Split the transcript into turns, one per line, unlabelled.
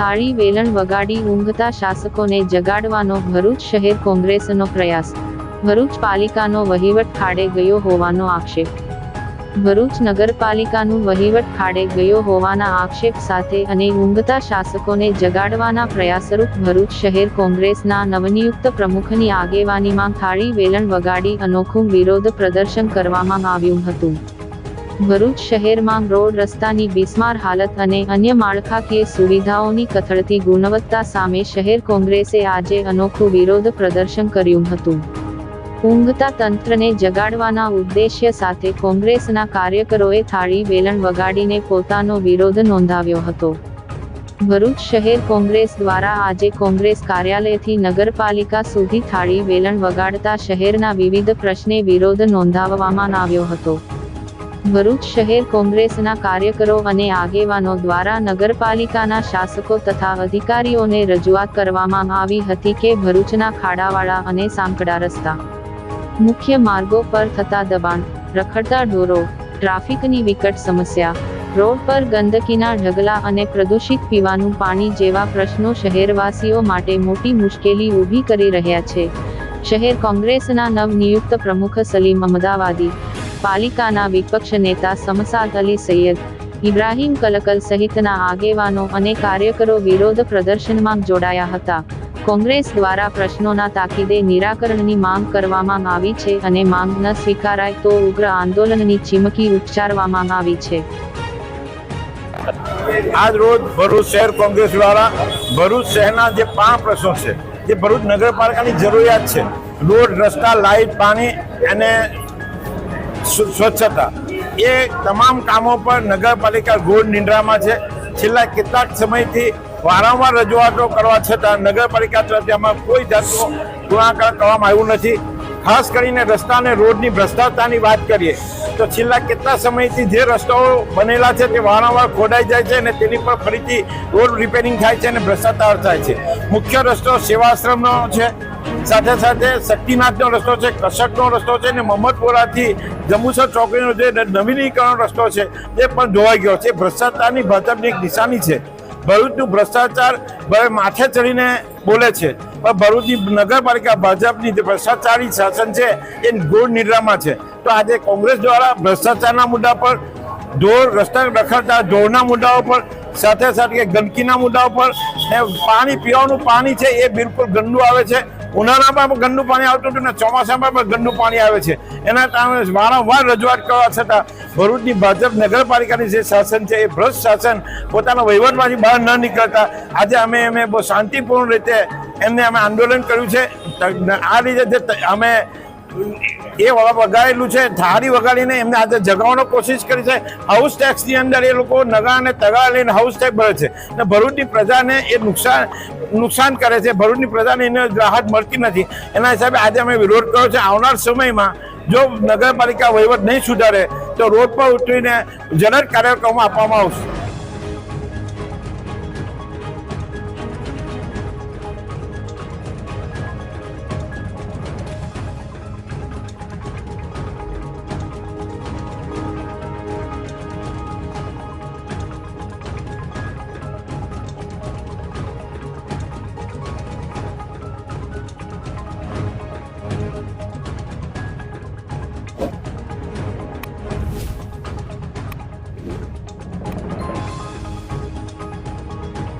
થાળી, વેલણ વગાડી ઊંઘતા શાસકોને જગાડવાનો ભરૂચ શહેર કોંગ્રેસનો પ્રયાસ. ભરૂચ પાલિકાનો વહીવટ ખાડે ગયો હોવાનો આક્ષેપ. ભરૂચ નગરપાલિકાનું વહીવટ ખાડે ગયો હોવાના આક્ષેપ સાથે અને ઊંઘતા શાસકોને જગાડવાના પ્રયાસરૂપ ભરૂચ શહેર કોંગ્રેસના નવનિયુક્ત પ્રમુખની આગેવાનીમાં થાળી, વેલણ વગાડી અનોખું વિરોધ પ્રદર્શન કરવામાં આવ્યું હતું. ભરૂચ શહેરમાં રોડ રસ્તાની બિસ્માર હાલત અને અન્ય માળખાકીય સુવિધાઓની કથળતી ગુણવત્તા સામે શહેર કોંગ્રેસે આજે અનોખું વિરોધ પ્રદર્શન કર્યું હતું. ઊંઘતા તંત્રને જગાડવાના ઉદ્દેશ્ય સાથે કોંગ્રેસના કાર્યકરોએ થાળી વેલણ વગાડીને પોતાનો વિરોધ નોંધાવ્યો હતો. ભરૂચ શહેર કોંગ્રેસ દ્વારા આજે કોંગ્રેસ કાર્યાલયથી નગરપાલિકા સુધી થાળી વેલણ વગાડતા શહેરના વિવિધ પ્રશ્ને વિરોધ નોંધાવવામાં આવ્યો હતો. ભરૂચ શહેર કોંગ્રેસના કાર્યકરો અને આગેવાનો દ્વારા નગરપાલિકાના શાસકો તથા અધિકારીઓને રજૂઆત કરવામાં આવી હતી કે ભરૂચના ખાડાવાળા અને સાંકડા રસ્તા મુખ્ય માર્ગો પર થતા દબાણ, રખડતા ઢોરો, ટ્રાફિકની વિકટ સમસ્યા, રોડ પર ગંદકીના ઢગલા અને પ્રદૂષિત પીવાનું પાણી જેવા પ્રશ્નો શહેરવાસીઓ માટે મોટી મુશ્કેલી ઊભી કરી રહ્યા છે. શહેર કોંગ્રેસના નવનિયુક્ત પ્રમુખ સલીમ અમદાવાદી પાલિકાના વિપક્ષ નેતા સમસાદ અલી સૈયદ ઇબ્રાહીમ કલકલ સહિતના આગેવાનો અને કાર્યકરો વિરોધ પ્રદર્શનમાં જોડાયા હતા. કોંગ્રેસ દ્વારા પ્રશ્નોના તાકીદે નિરાકરણની માંગ કરવામાં આવી છે અને માંગ ન સ્વીકારાય તો ઉગ્ર આંદોલનની ચીમકી ઉચ્ચારવામાં આવી છે.
આજ રોજ ભરૂચ શહેર કોંગ્રેસ દ્વારા ભરૂચ શહેરના જે પાંચ પ્રશ્નો છે, જે ભરૂચ નગરપાલિકાની જરૂરિયાત છે. રોડ, રસ્તા, લાઇટ, પાણી અને સ્વચ્છતા. એ તમામ કામો પર નગરપાલિકા ગોળ નિંદ્રામાં છે. છેલ્લા કેટલાક સમયથી વારંવાર રજૂઆતો કરવા છતાં નગરપાલિકા તરફથી આમાં કોઈ જાતનું ગુણાકાર કરવામાં આવ્યું નથી. ખાસ કરીને રસ્તા અને રોડની ભ્રષ્ટાચારની વાત કરીએ, તો છેલ્લા કેટલા સમયથી જે રસ્તાઓ બનેલા છે તે વારંવાર ખોડાઈ જાય છે અને તેની પર ફરીથી રોડ રિપેરિંગ થાય છે અને ભ્રષ્ટાચાર થાય છે. મુખ્ય રસ્તો સેવાશ્રમનો છે સાથે સાથે શક્તિનાથનો રસ્તો છે, કશકનો રસ્તો છે અને મહમ્મદપુરાથી જંબુસર ચોકડીનો જે નવીનીકરણ રસ્તો છે તે પણ ધોવાઈ ગયો છે. ભ્રષ્ટાચારની ભાજપની એક નિશાની છે. ભરૂચનું ભ્રષ્ટાચાર માથે ચડીને બોલે છે. પણ ભરૂચની નગરપાલિકા ભાજપની જે ભ્રષ્ટાચારી શાસન છે, એ ગોળ નિદ્રામાં છે. તો આજે કોંગ્રેસ દ્વારા ભ્રષ્ટાચારના મુદ્દા પર, ઢોર રસ્તા રખડતા ઢોરના મુદ્દાઓ પર, સાથે સાથે ગંદકીના મુદ્દાઓ પર પાણી પીવાનું પાણી છે, એ બિલકુલ ગંદુ આવે છે. ઉનાળામાં પણ ગંદુ પાણી આવતું હતું ને ચોમાસામાં પણ ગંદુ પાણી આવે છે. એના કારણે વારંવાર રજૂઆત કરવા છતાં ભરૂચની ભાજપ નગરપાલિકાની જે શાસન છે એ ભ્રષ્ટ શાસન પોતાના વહીવટમાંથી બહાર ન નીકળતા આજે અમે અમે બહુ શાંતિપૂર્ણ રીતે એમને અમે આંદોલન કર્યું છે. આ રીતે જે અમે એ વગા- વગાડેલું છે થાળી વગાડીને એમને આજે જગાવવાનો કોશિશ કરી છે. હાઉસ ટેક્સની અંદર એ લોકો નગા અને તગા લઈને હાઉસ ટેક્સ ભરે છે. અને ભરૂચની પ્રજાને એ નુકસાન નુકસાન કરે છે. ભરૂચની પ્રજાને એને રાહત મળતી નથી. એના હિસાબે આજે અમે વિરોધ કર્યો છે. આવનાર સમયમાં જો નગરપાલિકા વહીવટ નહીં સુધારે, તો રોડ પર ઉતરીને જનક કાર્યક્રમો આપવામાં આવશે.